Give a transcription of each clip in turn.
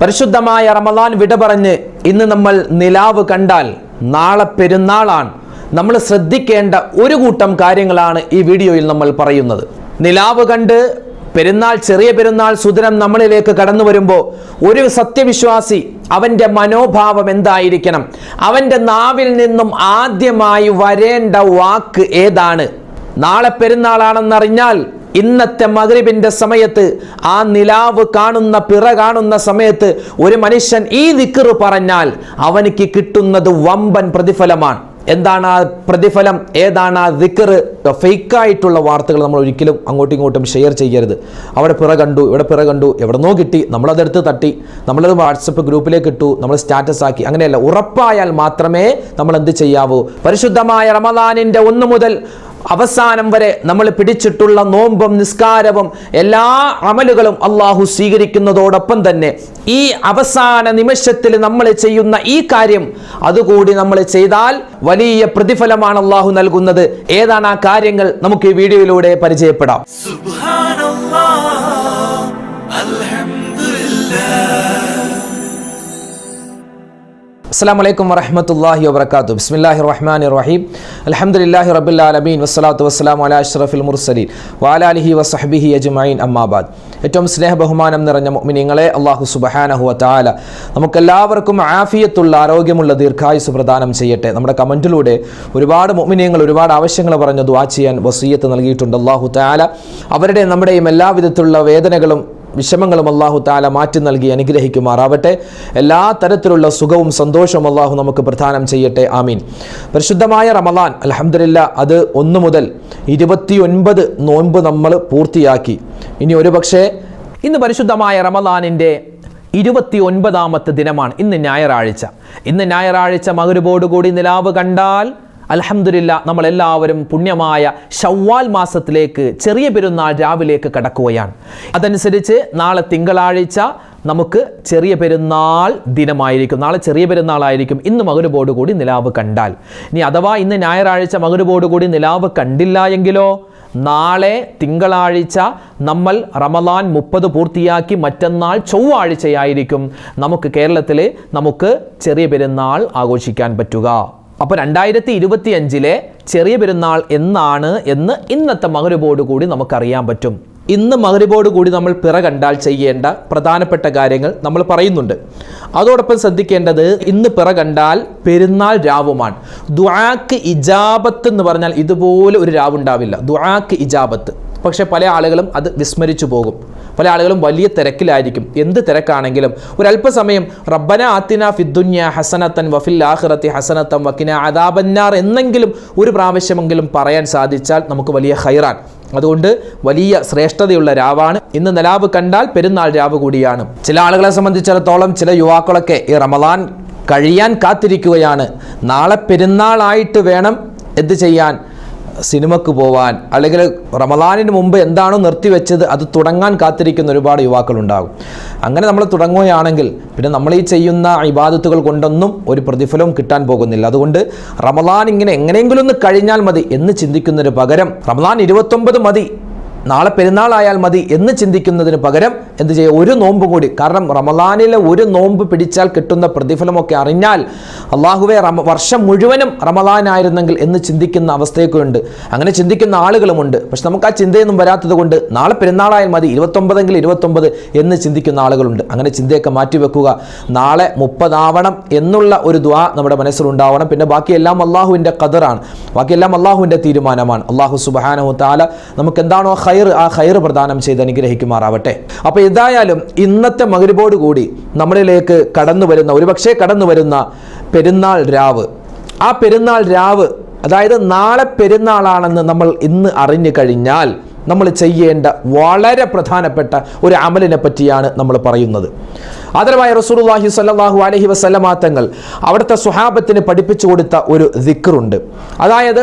പരിശുദ്ധമായ റമദാൻ വിട പറഞ്ഞ് ഇന്ന് നമ്മൾ നിലാവ് കണ്ടാൽ നാളെ പെരുന്നാളാണ്. നമ്മൾ ശ്രദ്ധിക്കേണ്ട ഒരു കൂട്ടം കാര്യങ്ങളാണ് ഈ വീഡിയോയിൽ നമ്മൾ പറയുന്നത്. നിലാവ് കണ്ട് പെരുന്നാൾ ചെറിയ പെരുന്നാൾ സുദിനം നമ്മളിലേക്ക് കടന്നു വരുമ്പോൾ ഒരു സത്യവിശ്വാസി അവന്റെ മനോഭാവം എന്തായിരിക്കണം? അവന്റെ നാവിൽ നിന്നും ആദ്യമായി വരേണ്ട വാക്ക് ഏതാണ്? നാളെ പെരുന്നാളാണെന്നറിഞ്ഞാൽ ഇന്നത്തെ മകരിബിന്റെ സമയത്ത് ആ നിലാവ് കാണുന്ന പിറ കാണുന്ന സമയത്ത് ഒരു മനുഷ്യൻ ഈ ദിക്കറ് പറഞ്ഞാൽ അവനിക്ക് കിട്ടുന്നത് വമ്പൻ പ്രതിഫലമാണ്. എന്താണ് ആ പ്രതിഫലം? ഏതാണ് ആ ദിക്കറ് ഫേക്കായിട്ടുള്ള വാർത്തകൾ നമ്മൾ ഒരിക്കലും അങ്ങോട്ടും ഇങ്ങോട്ടും ഷെയർ ചെയ്യരുത്. അവിടെ പിറ കണ്ടു ഇവിടെ പിറ കണ്ടു എവിടെന്നോ കിട്ടി നമ്മളതെടുത്ത് തട്ടി നമ്മളത് വാട്സപ്പ് ഗ്രൂപ്പിലേക്ക് ഇട്ടു നമ്മൾ സ്റ്റാറ്റസ് ആക്കി അങ്ങനെയല്ല. ഉറപ്പായാൽ മാത്രമേ നമ്മൾ എന്ത് ചെയ്യാവൂ? പരിശുദ്ധമായ റമദാനിന്റെ ഒന്ന് മുതൽ അവസാനം വരെ നമ്മൾ പിടിച്ചിട്ടുള്ള നോമ്പും നിസ്കാരവും എല്ലാ അമലുകളും അള്ളാഹു സ്വീകരിക്കുന്നതോടൊപ്പം തന്നെ ഈ അവസാന നിമിഷത്തിൽ നമ്മൾ ചെയ്യുന്ന ഈ കാര്യം അതുകൂടി നമ്മൾ ചെയ്താൽ വലിയ പ്രതിഫലമാണ് അള്ളാഹു നൽകുന്നത്. ഏതാണ് ആ കാര്യങ്ങൾ? നമുക്ക് ഈ വീഡിയോയിലൂടെ പരിചയപ്പെടാം. അൽഹംദുലില്ലാഹ്. അസ്സാം വലൈക്കും വറഹമത്തല്ലാഹി വബർക്കാത്തു ബിസ്മില്ലാഹി റഹ്മാൻ റഹീം. അലഹമുല്ലാഹി റബ്ബുൽ ആലമീൻ. വസ്സലാത്തു വസ്സലാം അല അഷ്റഫിൽ മുർസലീൻ. വാലാലിഹി വസഹബിഹി അജ്മൈൻ അമ്മാബാദ് ഏറ്റവും സ്നേഹ ബഹുമാനം നിറഞ്ഞ മുഅ്മിനീങ്ങളെ അള്ളാഹു സുബഹാനഹു വതആല നമുക്കെല്ലാവർക്കും ആഫിയത്തുള്ള ആരോഗ്യമുള്ള ദീർഘായുസ് പ്രദാനം ചെയ്യട്ടെ. നമ്മുടെ കമന്റിലൂടെ ഒരുപാട് മുഅ്മിനീങ്ങൾ ഒരുപാട് ആവശ്യങ്ങൾ പറഞ്ഞു ദുആ ചെയ്യാൻ വസീയത്ത് നൽകിയിട്ടുണ്ട് അള്ളാഹു തആല. അവരുടെ നമ്മുടെയും എല്ലാവിധത്തിലുള്ള വേദനകളും വിഷമങ്ങളും അള്ളാഹു താല മാറ്റി നൽകി അനുഗ്രഹിക്കുമാറാവട്ടെ. എല്ലാ തരത്തിലുള്ള സുഖവും സന്തോഷവും അള്ളാഹു നമുക്ക് പ്രദാനം ചെയ്യട്ടെ. ആമീൻ. പരിശുദ്ധമായ റമലാൻ അലഹമില്ല അത് ഒന്ന് മുതൽ ഇരുപത്തിയൊൻപത് നോൻപ് നമ്മൾ പൂർത്തിയാക്കി. ഇനി ഒരുപക്ഷെ ഇന്ന് പരിശുദ്ധമായ റമലാനിന്റെ ഇരുപത്തി ഒൻപതാമത്തെ ദിനമാണ്. ഇന്ന് ഞായറാഴ്ച. ഇന്ന് ഞായറാഴ്ച മകരുബോടുകൂടി നിലാവ് കണ്ടാൽ അലഹമില്ല നമ്മളെല്ലാവരും പുണ്യമായ ഷവ്വാൽ മാസത്തിലേക്ക് ചെറിയ പെരുന്നാൾ രാവിലേക്ക് കടക്കുകയാണ്. അതനുസരിച്ച് നാളെ തിങ്കളാഴ്ച നമുക്ക് ചെറിയ പെരുന്നാൾ ദിനമായിരിക്കും. നാളെ ചെറിയ പെരുന്നാളായിരിക്കും. ഇന്ന് മകരുബോട് കൂടി നിലാവ് കണ്ടാൽ. ഇനി അഥവാ ഇന്ന് ഞായറാഴ്ച മകരുബോട് കൂടി നിലാവ് കണ്ടില്ല എങ്കിലോ നാളെ തിങ്കളാഴ്ച നമ്മൾ റമലാൻ മുപ്പത് പൂർത്തിയാക്കി മറ്റന്നാൾ ചൊവ്വാഴ്ചയായിരിക്കും. നമുക്ക് കേരളത്തിൽ നമുക്ക് ചെറിയ പെരുന്നാൾ ആഘോഷിക്കാൻ പറ്റുക. അപ്പോൾ രണ്ടായിരത്തി ഇരുപത്തി അഞ്ചിലെ ചെറിയ പെരുന്നാൾ എന്നാണ് എന്ന് ഇന്നത്തെ മകരുബോട് കൂടി നമുക്കറിയാൻ പറ്റും. ഇന്ന് മകരുബോട് കൂടി നമ്മൾ പിറ കണ്ടാൽ ചെയ്യേണ്ട പ്രധാനപ്പെട്ട കാര്യങ്ങൾ നമ്മൾ പറയുന്നുണ്ട്. അതോടൊപ്പം ശ്രദ്ധിക്കേണ്ടത് ഇന്ന് പിറ കണ്ടാൽ പെരുന്നാൾ രാവുമാണ്. ദുആക്ക് ഇജാബത്ത് എന്ന് പറഞ്ഞാൽ ഇതുപോലെ ഒരു രാവുണ്ടാവില്ല. ദുആക്ക് ഇജാബത്ത്. പക്ഷേ പല ആളുകളും അത് വിസ്മരിച്ചു പോകും. പല ആളുകളും വലിയ തിരക്കിലായിരിക്കും. എന്ത് തിരക്കാണെങ്കിലും. ഒരല്പസമയം റബ്ബന ആത്തിന ഫിദ്ദുന്യ ഹസനത്തൻ വഫിൽ ആഹിറത്തി ഹസനത്തൻ വക്കിന അദാബന്നാർ എന്നെങ്കിലും ഒരു പ്രാവശ്യമെങ്കിലും പറയാൻ സാധിച്ചാൽ നമുക്ക് വലിയ ഹൈറാണ് അതുകൊണ്ട് വലിയ ശ്രേഷ്ഠതയുള്ള രാവാണ്. ഇന്ന് നിലാവ് കണ്ടാൽ പെരുന്നാൾ രാവ് കൂടിയാണ്. ചില ആളുകളെ സംബന്ധിച്ചിടത്തോളം ചില യുവാക്കളൊക്കെ ഈ റമദാൻ കഴിയാൻ കാത്തിരിക്കുകയാണ്. നാളെ പെരുന്നാളായിട്ട് വേണം എന്ത് ചെയ്യാൻ? സിനിമക്ക് പോവാൻ അല്ലെങ്കിൽ റമദാനിന് മുമ്പ് എന്താണോ നിർത്തിവെച്ചത് അത് തുടങ്ങാൻ കാത്തിരിക്കുന്ന ഒരുപാട് യുവാക്കളുണ്ടാകും. അങ്ങനെ നമ്മൾ തുടങ്ങുകയാണെങ്കിൽ പിന്നെ നമ്മൾ ഈ ചെയ്യുന്ന ഇബാദത്തുകൾ കൊണ്ടൊന്നും ഒരു പ്രതിഫലവും കിട്ടാൻ പോകുന്നില്ല. അതുകൊണ്ട് റമദാൻ ഇങ്ങനെ എങ്ങനെയെങ്കിലും ഒന്ന് കഴിഞ്ഞാൽ മതി എന്ന് ചിന്തിക്കുന്നതിന് പകരം റമദാൻ ഇരുപത്തൊമ്പത് മതി നാളെ പെരുന്നാളായാൽ മതി എന്ന് ചിന്തിക്കുന്നതിന് പകരം എന്ത് ചെയ്യുക ഒരു നോമ്പ് കൂടി. കാരണം റമദാനിലെ ഒരു നോമ്പ് പിടിച്ചാൽ കിട്ടുന്ന പ്രതിഫലമൊക്കെ അറിഞ്ഞാൽ അള്ളാഹുവെ റമ വർഷം മുഴുവനും റമദാനായിരുന്നെങ്കിൽ എന്ന് ചിന്തിക്കുന്ന അവസ്ഥയൊക്കെ ഉണ്ട് അങ്ങനെ ചിന്തിക്കുന്ന ആളുകളുമുണ്ട്. പക്ഷെ നമുക്ക് ആ ചിന്തയൊന്നും വരാത്തത് കൊണ്ട് നാളെ പെരുന്നാളായാൽ മതി ഇരുപത്തൊമ്പതെങ്കിൽ ഇരുപത്തൊമ്പത് എന്ന് ചിന്തിക്കുന്ന ആളുകളുണ്ട്. അങ്ങനെ ചിന്തയൊക്കെ മാറ്റിവെക്കുക നാളെ മുപ്പതാവണം എന്നുള്ള ഒരു ദ്വാ നമ്മുടെ മനസ്സിലുണ്ടാവണം പിന്നെ ബാക്കിയെല്ലാം അള്ളാഹുവിന്റെ കതറാണ് ബാക്കിയെല്ലാം അള്ളാഹുവിന്റെ തീരുമാനമാണ്. അള്ളാഹു സുബാനഹു താല നമുക്ക് എന്താണോ ഹൈർ ആ ഹൈർ പ്രദാനം ചെയ്ത് അനുഗ്രഹിക്കുമാറാവട്ടെ. അപ്പോൾ ഏതായാലും ഇന്നത്തെ കൂടി നമ്മളിലേക്ക് കടന്നു വരുന്ന ഒരുപക്ഷെ കടന്നു വരുന്ന പെരുന്നാൾ രാവ്. ആ പെരുന്നാൾ രാവ് അതായത് നാളെ പെരുന്നാളാണെന്ന് നമ്മൾ ഇന്ന് അറിഞ്ഞു കഴിഞ്ഞാൽ നമ്മൾ ചെയ്യേണ്ട വളരെ പ്രധാനപ്പെട്ട ഒരു അമലിനെ പറ്റിയാണ് നമ്മൾ പറയുന്നത്. ആദരവായ റസൂലുള്ളാഹി സ്വല്ലല്ലാഹു അലൈഹി വസല്ലമ തങ്ങൾ അവിടുത്തെ സുഹാബത്തിന് പഠിപ്പിച്ചു കൊടുത്ത ഒരു ദിക്റുണ്ട്. അതായത്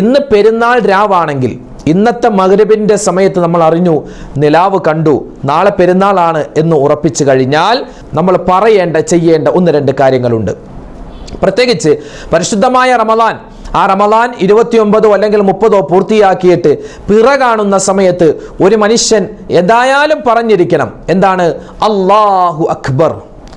ഇന്ന് പെരുന്നാൾ രാവാണെങ്കിൽ ഇന്നത്തെ മകരബിന്റെ സമയത്ത് നമ്മൾ അറിഞ്ഞു നിലാവ് കണ്ടു നാളെ പെരുന്നാളാണ് എന്ന് ഉറപ്പിച്ചു കഴിഞ്ഞാൽ നമ്മൾ പറയേണ്ട ചെയ്യേണ്ട ഒന്ന് രണ്ട് കാര്യങ്ങളുണ്ട്. പ്രത്യേകിച്ച് പരിശുദ്ധമായ റമദാൻ ആ റമദാൻ ഇരുപത്തിയൊമ്പതോ അല്ലെങ്കിൽ മുപ്പതോ പൂർത്തിയാക്കിയിട്ട് പിറ കാണുന്ന സമയത്ത് ഒരു മനുഷ്യൻ എന്തായാലും പറഞ്ഞിരിക്കണം. എന്താണ്? അള്ളാഹു അക്ബർ.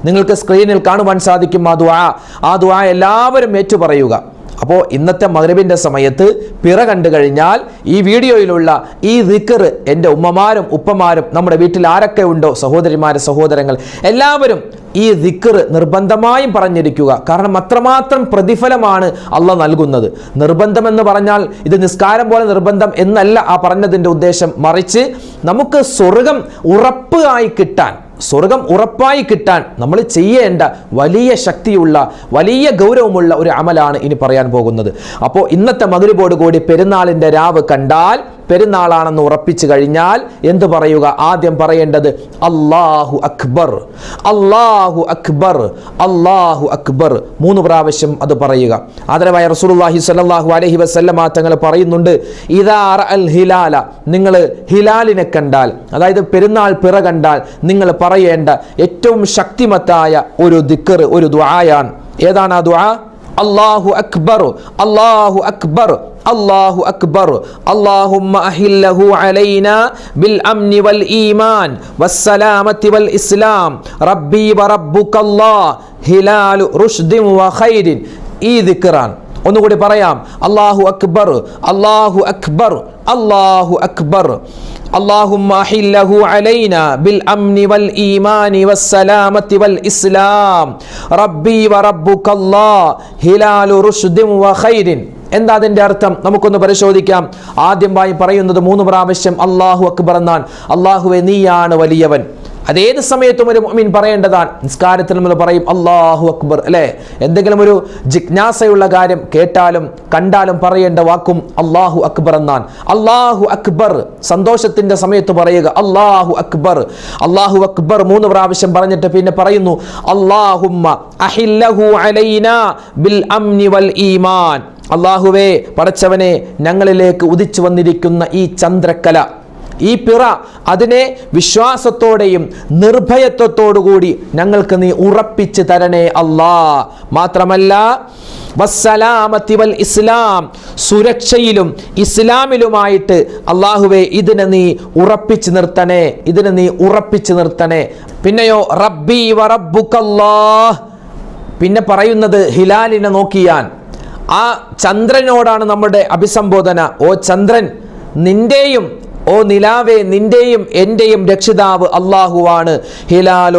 നിങ്ങൾക്ക് സ്ക്രീനിൽ കാണുവാൻ സാധിക്കും ആ ദുആ. ആ ദുആ എല്ലാവരും ഏറ്റുപറയുക അപ്പോൾ ഇന്നത്തെ മകരവിന്റെ സമയത്ത് പിറ കണ്ടു കഴിഞ്ഞാൽ ഈ വീഡിയോയിലുള്ള ഈ ദിക്കർ എന്റെ ഉമ്മമാരും ഉപ്പമാരും നമ്മുടെ വീട്ടിൽ ആരൊക്കെ ഉണ്ടോ? സഹോദരിമാർ സഹോദരങ്ങൾ. എല്ലാവരും ഈ ദിക്കർ നിർബന്ധമായും പറഞ്ഞിരിക്കുക. കാരണം അത്രമാത്രം പ്രതിഫലമാണ് അള്ള നൽകുന്നത്. നിർബന്ധം എന്ന് പറഞ്ഞാൽ ഇത് നിസ്കാരം പോലെ നിർബന്ധം എന്നല്ല ആ പറഞ്ഞതിന്റെ ഉദ്ദേശം. മറിച്ച് നമുക്ക് സ്വർഗം ഉറപ്പായി കിട്ടാൻ സ്വർഗം ഉറപ്പായി കിട്ടാൻ നമ്മൾ ചെയ്യേണ്ട വലിയ ശക്തിയുള്ള വലിയ ഗൗരവമുള്ള ഒരു അമലാണ് ഇനി പറയാൻ പോകുന്നത്. അപ്പോൾ ഇന്നത്തെ മകരുപോട് കൂടി പെരുന്നാളിന്റെ രാവ് കണ്ടാൽ പെരുന്നാളാണെന്ന് ഉറപ്പിച്ചു കഴിഞ്ഞാൽ എന്തു പറയുക? ആദ്യം പറയേണ്ടത് അള്ളാഹു അക്ബർ അള്ളാഹു അക്ബർ അള്ളാഹു അക്ബർ. മൂന്ന് പ്രാവശ്യം അത് പറയുക. ആദരവായ റസൂലുള്ളാഹി സ്വല്ലല്ലാഹു അലൈഹി വസല്ലമ തങ്ങൾ പറയുന്നുണ്ട് ഇദാ അൽ ഹിലാല. നിങ്ങൾ ഹിലാലിനെ കണ്ടാൽ അതായത് പെരുന്നാൾ പിറ കണ്ടാൽ നിങ്ങൾ പറയേണ്ട ഏറ്റവും ശക്തിമത്തായ ഒരു ദിക്കർ ഒരു ദ്വായാണ് ഏതാണ് ആ ദുആ? അള്ളാഹു അക്ബർ അള്ളാഹു അക്ബർ അള്ളാഹു അക്ബർ അള്ളാഹുമ്മ അഹില്ലഹു അലൈന ബിൽ അംനി വൽ ഈമാൻ വസ്സലാമത്തി വൽ ഇസ്ലാം. റബ്ബി വ റബ്ബുക്കല്ലാ ഹിലാലു റുഷ്ദിം വ ഖൈരിൻ. ഈ ദിക്റാണ്. ഒന്നുകൂടി പറയാം അള്ളാഹു അക്ബർ അള്ളാഹു അക്ബർ അള്ളാഹു അക്ബർ اللهم أحله علينا بالأمن والإيمان والسلامة والإسلام ربي وربك الله هلال رشد وخير എന്താ അതിന്റെ അർത്ഥം നമുക്കൊന്ന് പരിശോധിക്കാം ആദ്യമായി പറയുന്നത് മൂന്ന് പ്രാവശ്യം അള്ളാഹു അക്ബർ എന്നാണ് അള്ളാഹുവെ നീയാണ് വലിയവൻ അതേത് സമയത്തും ഒരു മുഅ്മിൻ പറയേണ്ടതാണ്. നിസ്കാരത്തിൽ നമ്മൾ പറയും അള്ളാഹു അക്ബർ അല്ലേ? എന്തെങ്കിലും ഒരു ജിജ്ഞാസയുള്ള കാര്യം കേട്ടാലും കണ്ടാലും പറയേണ്ട വാക്കും അള്ളാഹു അക്ബർ എന്നാണ്. അള്ളാഹു അക്ബർ സന്തോഷത്തിന്റെ സമയത്ത് പറയുക അള്ളാഹു അക്ബർ. അള്ളാഹു അക്ബർ മൂന്ന് പ്രാവശ്യം പറഞ്ഞിട്ട് പിന്നെ പറയുന്നു അള്ളാഹുമ്മ അഹില്ലഹു ബിൽ അംനി വൽ ഈമാൻ. അള്ളാഹുവേ പടച്ചവനെ ഞങ്ങളിലേക്ക് ഉദിച്ചു വന്നിരിക്കുന്ന ഈ ചന്ദ്രക്കല ഈ പിറ അതിനെ വിശ്വാസത്തോടെയും നിർഭയത്വത്തോടുകൂടി ഞങ്ങൾക്ക് നീ ഉറപ്പിച്ച് തരണേ അല്ലാ. മാത്രമല്ല വൽ ഇസ്ലാം സുരക്ഷയിലും ഇസ്ലാമിലുമായിട്ട് അള്ളാഹുവെ ഇതിനെ നീ ഉറപ്പിച്ച് നിർത്തണേ ഇതിനെ നീ ഉറപ്പിച്ച് നിർത്തണേ. പിന്നെയോ റബ്ബി വറബുക്കല്ലാഹ് പിന്നെ പറയുന്നത് ഹിലാലിനെ നോക്കിയാൻ ആ ചന്ദ്രനോടാണ് നമ്മുടെ അഭിസംബോധന. ഓ ചന്ദ്രൻ നിന്റെയും ഓ നിലാവേ നിന്റെയും എന്റെയും രക്ഷിതാവ് അള്ളാഹുവാണ് ഹിലാൽ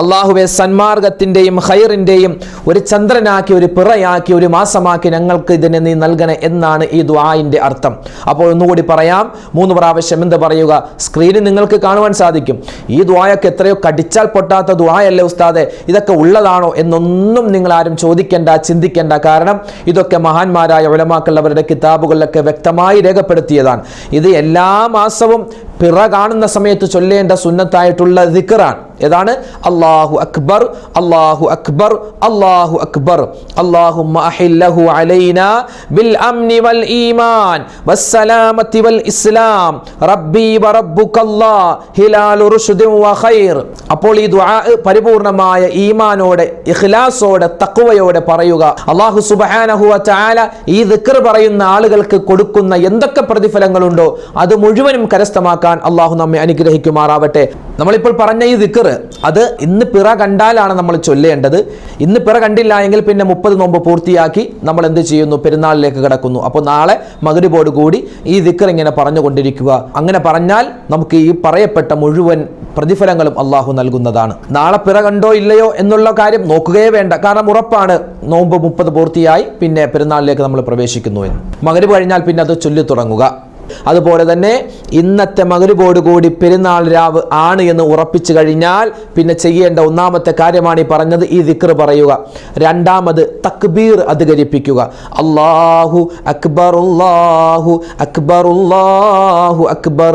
അള്ളാഹുവെ സന്മാർഗത്തിന്റെയും ഖൈറിന്റെയും ഒരു ചന്ദ്രനാക്കി ഒരു പിറയാക്കി ഒരു മാസമാക്കി ഞങ്ങൾക്ക് ഇതിനെ നീ നൽകണേ എന്നാണ് ഈ ദ്വായിന്റെ അർത്ഥം. അപ്പോൾ ഒന്നുകൂടി പറയാം. മൂന്ന് പ്രാവശ്യം എന്ത് പറയുക? സ്ക്രീനിൽ നിങ്ങൾക്ക് കാണുവാൻ സാധിക്കും. ഈ ദ്വായൊക്കെ എത്രയോ കടിച്ചാൽ പൊട്ടാത്ത ദ്വായല്ലേ ഉസ്താദെ? ഇതൊക്കെ ഉള്ളതാണോ എന്നൊന്നും നിങ്ങൾ ആരും ചോദിക്കേണ്ട ചിന്തിക്കേണ്ട. കാരണം ഇതൊക്കെ മഹാന്മാരായ ഉലമാക്കൾ അവരുടെ കിതാബുകളിലൊക്കെ വ്യക്തമായി രേഖപ്പെടുത്തിയതാണ്. ഇത് എല്ലാ മാസവും പിറ കാണുന്ന സമയത്ത് ചൊല്ലേണ്ട സുന്നത്തായിട്ടുള്ള ദിക്കറാണ് ഏതാണ്? അള്ളാഹു അക്ബർ അള്ളാഹു അക്ബർ അള്ളാഹു അക്ബർ. അള്ളാഹുമ്മ അഹില്ലഹു അലൈന ബിൽ അംനി വൽ ഈമാൻ വസ്സലാമത്തി വൽ ഇസ്ലാം. റബ്ബി വ റബ്ബുകല്ലാ ഹിലാലു റുഷ്ദിൻ വ ഖൈർ. അപ്പോൾ ഈ ദുആ പരിപൂർണമായ ഈമാനോടെ ഇഖ്ലാസോടെ തഖ്വയോടെ പറയുക. അള്ളാഹു സുബ്ഹാനഹു വ തആല ഈ ദിക്ർ പറയുന്ന ആളുകൾക്ക് കൊടുക്കുന്ന എന്തൊക്കെ പ്രതിഫലങ്ങളുണ്ടോ അത് മുഴുവനും കരസ്ഥമാക്കാൻ അള്ളാഹു നമ്മെ അനുഗ്രഹിക്കുമാറാവട്ടെ. നമ്മളിപ്പോൾ പറഞ്ഞ ഈ ദിക്കർ അത് ഇന്ന് പിറ കണ്ടാലാണ് നമ്മൾ ചൊല്ലേണ്ടത്. ഇന്ന് പിറ കണ്ടില്ല എങ്കിൽ പിന്നെ മുപ്പത് നോമ്പ് പൂർത്തിയാക്കി നമ്മൾ എന്ത് ചെയ്യുന്നു? പെരുന്നാളിലേക്ക് കിടക്കുന്നു. അപ്പോൾ നാളെ മകരുപോട് കൂടി ഈ ദിക്കർ ഇങ്ങനെ പറഞ്ഞുകൊണ്ടിരിക്കുക. അങ്ങനെ പറഞ്ഞാൽ നമുക്ക് ഈ പറയപ്പെട്ട മുഴുവൻ പ്രതിഫലങ്ങളും അള്ളാഹു നൽകുന്നതാണ്. നാളെ പിറ കണ്ടോ ഇല്ലയോ എന്നുള്ള കാര്യം നോക്കുകയേ വേണ്ട. കാരണം ഉറപ്പാണ് നോമ്പ് മുപ്പത് പൂർത്തിയായി പിന്നെ പെരുന്നാളിലേക്ക് നമ്മൾ പ്രവേശിക്കുന്നു എന്ന്. മകരുവ് കഴിഞ്ഞാൽ പിന്നെ അത് ചൊല്ലി തുടങ്ങുക അതുപോലെ തന്നെ ഇന്നത്തെ കൂടി പെരുന്നാൾ രാവ് ആണ് എന്ന് ഉറപ്പിച്ചു കഴിഞ്ഞാൽ പിന്നെ ചെയ്യേണ്ട ഒന്നാമത്തെ കാര്യമാണ് ഈ പറഞ്ഞത് ഈ ദിക്ർ പറയുക. രണ്ടാമത് തക്ബീർ അധികരിപ്പിക്കുക. അള്ളാഹു അക്ബർ അല്ലാഹു അക്ബർ അല്ലാഹു അക്ബർ.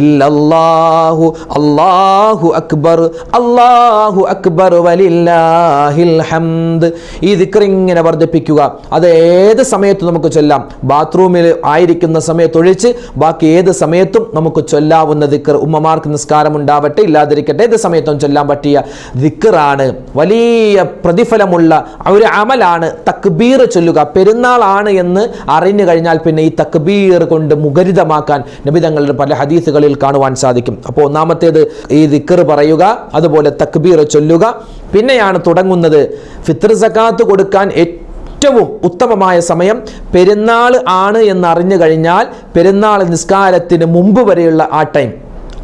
ഇല്ലല്ലാഹു അല്ലാഹു അക്ബർ അല്ലാഹു അക്ബർ വലില്ലാഹിൽ ഹംദ്. ഈ ദിക്ർ ഇങ്ങനെ വർദ്ധിപ്പിക്കുക. അത് ഏത് സമയത്ത് നമുക്ക് ചൊല്ലാം. ബാത്റൂമിൽ ആയിരിക്കുന്ന സമയത്ത് ഒഴിച്ച് ബാക്കി ഏത് സമയത്തും നമുക്ക് ചൊല്ലാവുന്ന ദിക്കർ ഉമ്മമാർക്ക് നിസ്കാരം ഉണ്ടാവട്ടെ ഇല്ലാതിരിക്കട്ടെ. ഏത് സമയത്തും ചൊല്ലാൻ പറ്റിയ ദിക്കറാണ് വലിയ പ്രതിഫലമുള്ള ഒരു അമലാണ് തക്ബീർ ചൊല്ലുക. പെരുന്നാളാണ് എന്ന് അറിഞ്ഞു കഴിഞ്ഞാൽ പിന്നെ ഈ തക്ബീർ കൊണ്ട് മുഖരിതമാക്കാൻ നബിതങ്ങളുടെ പല ഹദീസുകളിൽ കാണുവാൻ സാധിക്കും. അപ്പോൾ ഒന്നാമത്തേത് ഈ ദിക്കർ പറയുക അതുപോലെ തക്ബീർ ചൊല്ലുക. പിന്നെയാണ് തുടങ്ങുന്നത് ഫിത്ർ സക്കാത്ത് കൊടുക്കാൻ ഏറ്റവും ഉത്തമമായ സമയം പെരുന്നാൾ ആണ് എന്നറിഞ്ഞു കഴിഞ്ഞാൽ പെരുന്നാൾ നിസ്കാരത്തിന് മുമ്പ് വരെയുള്ള ആ ടൈം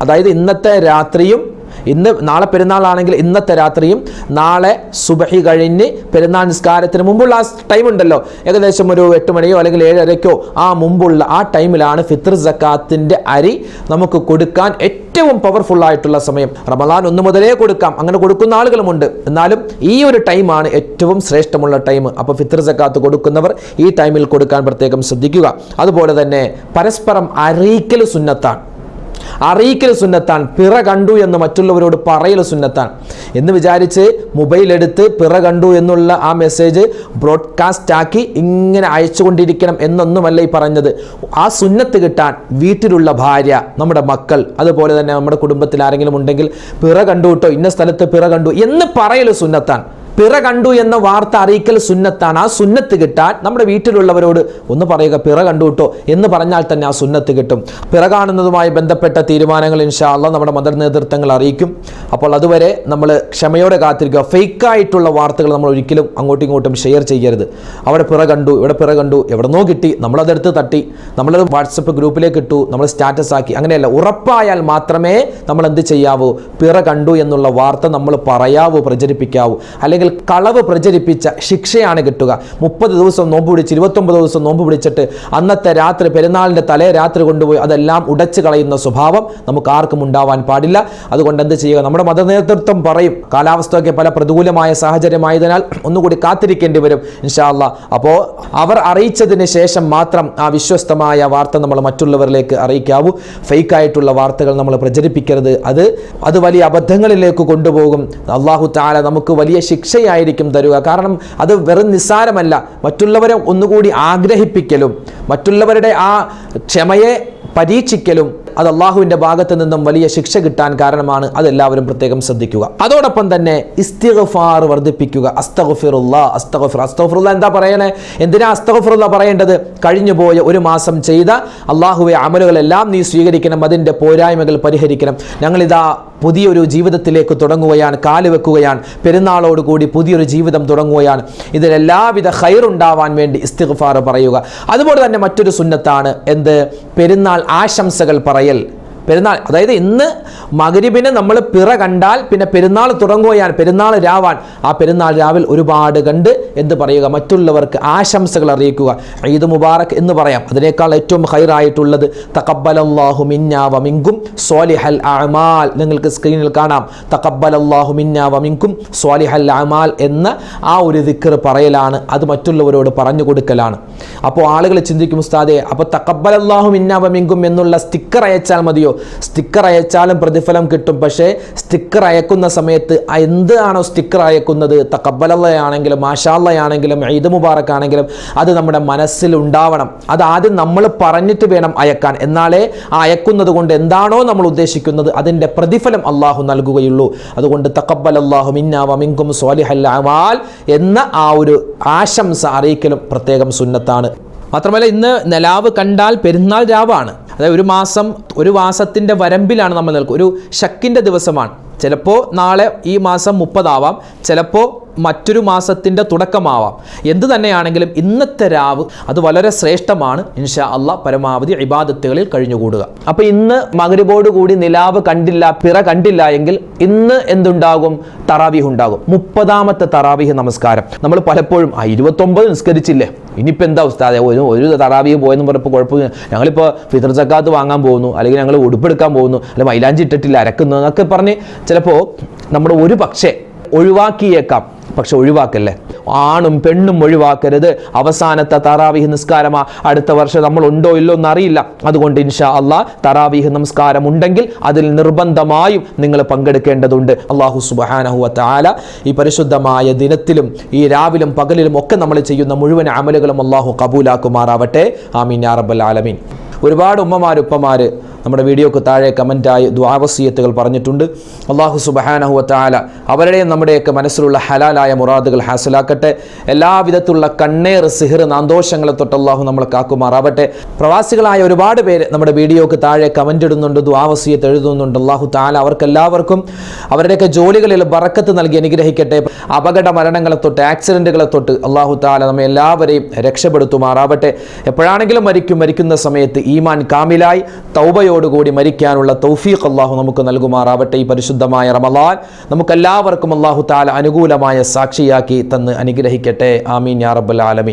അതായത് ഇന്നത്തെ രാത്രിയും ഇന്ന് നാളെ പെരുന്നാളാണെങ്കിൽ ഇന്നത്തെ രാത്രിയും നാളെ സുബഹി കഴിഞ്ഞ് പെരുന്നാൾ നിസ്കാരത്തിന് മുമ്പുള്ള ആ ടൈം ഉണ്ടല്ലോ. ഏകദേശം ഒരു എട്ട് മണിയോ അല്ലെങ്കിൽ ഏഴരയ്ക്കോ ആ മുമ്പുള്ള ആ ടൈമിലാണ് ഫിത്ർ സക്കാത്തിന്റെ അരി നമുക്ക് കൊടുക്കാൻ ഏറ്റവും പവർഫുൾ ആയിട്ടുള്ള സമയം. റമദാൻ ഒന്ന് മുതലേ കൊടുക്കാം. അങ്ങനെ കൊടുക്കുന്ന ആളുകളുമുണ്ട്. എന്നാലും ഈ ഒരു ടൈമാണ് ഏറ്റവും ശ്രേഷ്ഠമുള്ള ടൈം അപ്പോൾ ഫിത്ർ സക്കാത്ത് കൊടുക്കുന്നവർ ഈ ടൈമിൽ കൊടുക്കാൻ പ്രത്യേകം ശ്രദ്ധിക്കുക. അതുപോലെ തന്നെ പരസ്പരം അറിയിക്കൽ സുന്നത്താണ്. അറിയിക്കൽ സുന്നത്താൻ പിറ കണ്ടു എന്ന് മറ്റുള്ളവരോട് പറയൽ സുന്നത്താൻ. എന്ന് വിചാരിച്ച് മൊബൈൽ എടുത്ത് പിറ കണ്ടു എന്നുള്ള ആ മെസ്സേജ് ബ്രോഡ്കാസ്റ്റ് ആക്കി ഇങ്ങനെ അയച്ചുകൊണ്ടിരിക്കണം എന്നൊന്നുമല്ല ഈ പറഞ്ഞത്. ആ സുന്നത്ത് കിട്ടാൻ വീട്ടിലുള്ള ഭാര്യ നമ്മുടെ മക്കൾ അതുപോലെ തന്നെ നമ്മുടെ കുടുംബത്തിൽ ആരെങ്കിലും ഉണ്ടെങ്കിൽ പിറ കണ്ടു കേട്ടോ ഇന്ന സ്ഥലത്ത് പിറ കണ്ടു എന്ന് പറയൽ സുന്നത്താൻ. പിറ കണ്ടു എന്ന വാർത്ത അറിയിക്കൽ സുന്നത്താണ്. ആ സുന്നത്ത് കിട്ടാൻ നമ്മുടെ വീട്ടിലുള്ളവരോട് ഒന്ന് പറയുക പിറ കണ്ടു കിട്ടോ എന്ന് പറഞ്ഞാൽ തന്നെ ആ സുന്നത്ത് കിട്ടും. പിറ കാണുന്നതുമായി ബന്ധപ്പെട്ട തീരുമാനങ്ങൾ ഇൻഷാല്ല നമ്മുടെ മത നേതൃത്വങ്ങൾ അറിയിക്കും. അപ്പോൾ അതുവരെ നമ്മൾ ക്ഷമയോടെ കാത്തിരിക്കുക. ഫേക്കായിട്ടുള്ള വാർത്തകൾ നമ്മൾ ഒരിക്കലും അങ്ങോട്ടും ഇങ്ങോട്ടും ഷെയർ ചെയ്യരുത്. അവിടെ പിറ കണ്ടു ഇവിടെ പിറ കണ്ടു എവിടെന്നോ കിട്ടി നമ്മളതെടുത്ത് തട്ടി നമ്മളത് വാട്സപ്പ് ഗ്രൂപ്പിലേക്ക് ഇട്ടു നമ്മൾ സ്റ്റാറ്റസ് ആക്കി അങ്ങനെയല്ല. ഉറപ്പായാൽ മാത്രമേ നമ്മൾ എന്ത് ചെയ്യാവൂ? പിറ കണ്ടു എന്നുള്ള വാർത്ത നമ്മൾ പറയാവൂ പ്രചരിപ്പിക്കാവൂ. അല്ലെങ്കിൽ കളവ് പ്രചരിപ്പിച്ച ശിക്ഷയാണ് കിട്ടുക. മുപ്പത് ദിവസം നോമ്പ് പിടിച്ച് ഇരുപത്തൊമ്പത് ദിവസം നോമ്പ് പിടിച്ചിട്ട് അന്നത്തെ രാത്രി പെരുന്നാളിന്റെ തലേ രാത്രി കൊണ്ടുപോയി അതെല്ലാം ഉടച്ചു കളയുന്ന സ്വഭാവം നമുക്ക് ആർക്കും ഉണ്ടാവാൻ പാടില്ല. അതുകൊണ്ട് എന്ത് ചെയ്യുക? നമ്മുടെ മതനേതൃത്വം പറയും. കാലാവസ്ഥയൊക്കെ പല പ്രതികൂലമായ സാഹചര്യമായതിനാൽ ഒന്നുകൂടി കാത്തിരിക്കേണ്ടി വരും ഇൻഷാല്ല അപ്പോൾ അവർ അറിയിച്ചതിന് ശേഷം മാത്രം ആ വിശ്വസ്തമായ വാർത്ത നമ്മൾ മറ്റുള്ളവരിലേക്ക് അറിയിക്കാവൂ. ഫേക്കായിട്ടുള്ള വാർത്തകൾ നമ്മൾ പ്രചരിപ്പിക്കരുത്. അത് അത് വലിയ അബദ്ധങ്ങളിലേക്ക് കൊണ്ടുപോകും. അള്ളാഹു താല നമുക്ക് വലിയ ശിക്ഷയായിരിക്കും തരുക. കാരണം അത് വെറും നിസ്സാരമല്ല. മറ്റുള്ളവരെ ഒന്നുകൂടി ആഗ്രഹിപ്പിക്കലും മറ്റുള്ളവരുടെ ആ ക്ഷമയെ പരീക്ഷിക്കലും അത് അള്ളാഹുവിന്റെ ഭാഗത്ത് നിന്നും വലിയ ശിക്ഷ കിട്ടാൻ കാരണമാണ് അതെല്ലാവരും പ്രത്യേകം ശ്രദ്ധിക്കുക. അതോടൊപ്പം തന്നെ ഇസ്തിഗഫാർ വർദ്ധിപ്പിക്കുക. എന്താ പറയണേ? എന്തിനാ അസ്തഗഫിറുള്ള പറയേണ്ടത്? കഴിഞ്ഞു പോയ ഒരു മാസം ചെയ്ത അള്ളാഹുവെ അമലുകളെല്ലാം നീ സ്വീകരിക്കണം അതിന്റെ പോരായ്മകൾ പരിഹരിക്കണം. ഞങ്ങളിതാ പുതിയൊരു ജീവിതത്തിലേക്ക് തുടങ്ങുകയാണ് കാലുവെക്കുകയാണ് പെരുന്നാളോടുകൂടി പുതിയൊരു ജീവിതം തുടങ്ങുകയാണ്. ഇതിലെല്ലാവിധ ഹൈറുണ്ടാവാൻ വേണ്ടി ഇസ്തിഗ്ഫാർ പറയുക. അതുപോലെ തന്നെ മറ്റൊരു സുന്നത്താണ് എന്ത്? പെരുന്നാൾ ആശംസകൾ പറയൽ പെരുന്നാൾ. അതായത് ഇന്ന് മകരിബിന് നമ്മൾ പിറ കണ്ടാൽ പിന്നെ പെരുന്നാൾ തുടങ്ങുകയാണ്. പെരുന്നാൾ രാവാൻ. ആ പെരുന്നാൾ രാവിൽ ഒരുപാട് കണ്ട് എന്ത് പറയുക? മറ്റുള്ളവർക്ക് ആശംസകൾ അറിയിക്കുക. ഈദ് മുബാറക് എന്ന് പറയാം. അതിനേക്കാൾ ഏറ്റവും ഹൈറായിട്ടുള്ളത് തക്കബലല്ലാഹു മിന്നാ വമിങ്കും സ്വാലിഹൽ അമാൽ നിങ്ങൾക്ക് സ്ക്രീനിൽ കാണാം. തക്കബലല്ലാഹു മിന്നാ വമിങ്കും സ്വാലിഹൽ അമാൽ എന്ന ആ ഒരു ദിക്കർ പറയലാണ്. അത് മറ്റുള്ളവരോട് പറഞ്ഞു കൊടുക്കലാണ്. അപ്പോൾ ആളുകൾ ചിന്തിക്കും ഉസ്താദെ അപ്പോൾ തക്കബലല്ലാഹു മിന്നാ വമിങ്കും എന്നുള്ള സ്റ്റിക്കർ അയച്ചാൽ മതിയോ? സ്റ്റിക്കർ അയച്ചാലും പ്രതിഫലം കിട്ടും. പക്ഷേ സ്റ്റിക്കർ അയക്കുന്ന സമയത്ത് എന്ത് എന്താണോ സ്റ്റിക്കർ അയക്കുന്നത്? തക്കബലയാണെങ്കിലും മാഷാല്ലയാണെങ്കിലും ഈദ് മുബാറക് ആണെങ്കിലും അത് നമ്മുടെ മനസ്സിൽ ഉണ്ടാവണം. അത് ആദ്യം നമ്മൾ പറഞ്ഞിട്ട് വേണം അയക്കാൻ. എന്നാലേ ആ അയക്കുന്നത് കൊണ്ട് എന്താണോ നമ്മൾ ഉദ്ദേശിക്കുന്നത് അതിന്റെ പ്രതിഫലം അള്ളാഹു നൽകുകയുള്ളൂ. അതുകൊണ്ട് തക്കബൽ അള്ളാഹു മിന്നാവമിങ്കും വമിങ്കും സ്വാലിഹൽ അമാൽ എന്ന ആ ഒരു ആശംസ അറിയിക്കലും പ്രത്യേകം സുന്നത്താണ്. മാത്രമല്ല ഇന്ന് നിലാവ് കണ്ടാൽ പെരുന്നാൾ രാവാണ്. അതായത് ഒരു മാസം ഒരു മാസത്തിന്റെ വരമ്പിലാണ് നമ്മൾ നിൽക്കുക. ഒരു ഷക്കിന്റെ ദിവസമാണ്. ചിലപ്പോൾ നാളെ ഈ മാസം മുപ്പതാവാം ചിലപ്പോൾ മറ്റൊരു മാസത്തിന്റെ തുടക്കമാവാം. എന്ത് തന്നെയാണെങ്കിലും ഇന്നത്തെ രാവ് അത് വളരെ ശ്രേഷ്ഠമാണ്. ഇൻഷാ അല്ല പരമാവധി ഇബാദത്തുകളിൽ കഴിഞ്ഞുകൂടുക. അപ്പോൾ ഇന്ന് മകരുബോട് കൂടി നിലാവ് കണ്ടില്ല പിറ കണ്ടില്ല എങ്കിൽ ഇന്ന് എന്തുണ്ടാകും? തറാവീഹ് ഉണ്ടാകും. മുപ്പതാമത്തെ തറാവീഹ് നമസ്കാരം. നമ്മൾ പലപ്പോഴും ആ ഇരുപത്തൊമ്പത് നിസ്കരിച്ചില്ലേ? ഇനിയിപ്പോൾ എന്താ ഉസ്താദെ? ഒരു ഒരു തറാവീഹ് പോയെന്ന് പറഞ്ഞപ്പോൾ കുഴപ്പമില്ല. ഞങ്ങളിപ്പോൾ ഫിത്തർ സക്കാത്ത് വാങ്ങാൻ പോകുന്നു അല്ലെങ്കിൽ ഞങ്ങൾ ഉടുപ്പെടുക്കാൻ പോകുന്നു അല്ലെങ്കിൽ മൈലാഞ്ചി ഇട്ടിട്ടില്ല അരക്കുന്നു എന്നൊക്കെ പറഞ്ഞ് ചിലപ്പോൾ നമ്മൾ ഒരു പക്ഷേ ഒഴിവാക്കിയേക്കാം. പക്ഷെ ഒഴിവാക്കല്ലേ? ആണും പെണ്ണും ഒഴിവാക്കരുത്. അവസാനത്തെ തറാവിഹ് നിസ്കാരമാ. അടുത്ത വർഷം നമ്മൾ ഉണ്ടോ ഇല്ലോ എന്നറിയില്ല. അതുകൊണ്ട് ഇൻഷാ അള്ളാ തറാവിഹ് നമസ്കാരം ഉണ്ടെങ്കിൽ അതിൽ നിർബന്ധമായും നിങ്ങൾ പങ്കെടുക്കേണ്ടതുണ്ട്. അള്ളാഹു സുബഹാനഹു വതആല ഈ പരിശുദ്ധമായ ദിനത്തിലും ഈ രാവിലും പകലിലും ഒക്കെ നമ്മൾ ചെയ്യുന്ന മുഴുവൻ അമലുകളും അള്ളാഹു കബൂലാക്കുമാറാവട്ടെ. ആമീൻ യാ റബ്ബൽ ആലമീൻ. ഒരുപാട് ഉമ്മമാർ ഉപ്പമാർ നമ്മുടെ വീഡിയോക്ക് താഴെ കമന്റായി ദ്വാവസീയത്തുകൾ പറഞ്ഞിട്ടുണ്ട്. അള്ളാഹു സുബഹാനഹു താല അവരുടെയും നമ്മുടെയൊക്കെ മനസ്സിലുള്ള ഹലാലായ മുറാദുകൾ ഹാസിലാക്കട്ടെ. എല്ലാവിധത്തിലുള്ള കണ്ണേർ സിഹിർ നാന്തോഷങ്ങളെ തൊട്ട് അള്ളാഹു നമ്മളെ കാക്കുമാറാവട്ടെ. പ്രവാസികളായ ഒരുപാട് പേര് നമ്മുടെ വീഡിയോക്ക് താഴെ കമന്റ് ഇടുന്നുണ്ട് ദ്വാവസീയത്ത് എഴുതുന്നുണ്ട്. അള്ളാഹു താല അവർക്കെല്ലാവർക്കും അവരുടെയൊക്കെ ജോലികളിൽ ബറക്കത്ത് നൽകി അനുഗ്രഹിക്കട്ടെ. അപകട മരണങ്ങളെ തൊട്ട് ആക്സിഡന്റുകളെ തൊട്ട് അള്ളാഹു താല നമ്മെ എല്ലാവരെയും രക്ഷപ്പെടുത്തുമാറാവട്ടെ. എപ്പോഴാണെങ്കിലും മരിക്കും മരിക്കുന്ന സമയത്ത് ഈമാൻ കാമിലായി തൗബയോടുകൂടി മരിക്കാനുള്ള തൗഫീഖ് അള്ളാഹു നമുക്ക് നൽകുമാറാവട്ടെ ഈ പരിശുദ്ധമായ റമലാൻ നമുക്കെല്ലാവർക്കും അള്ളാഹു താല അനുകൂലമായ സാക്ഷിയാക്കി തന്ന് അനുഗ്രഹിക്കട്ടെ. ആമീൻ യാ റബ്ബൽ ആലമീൻ.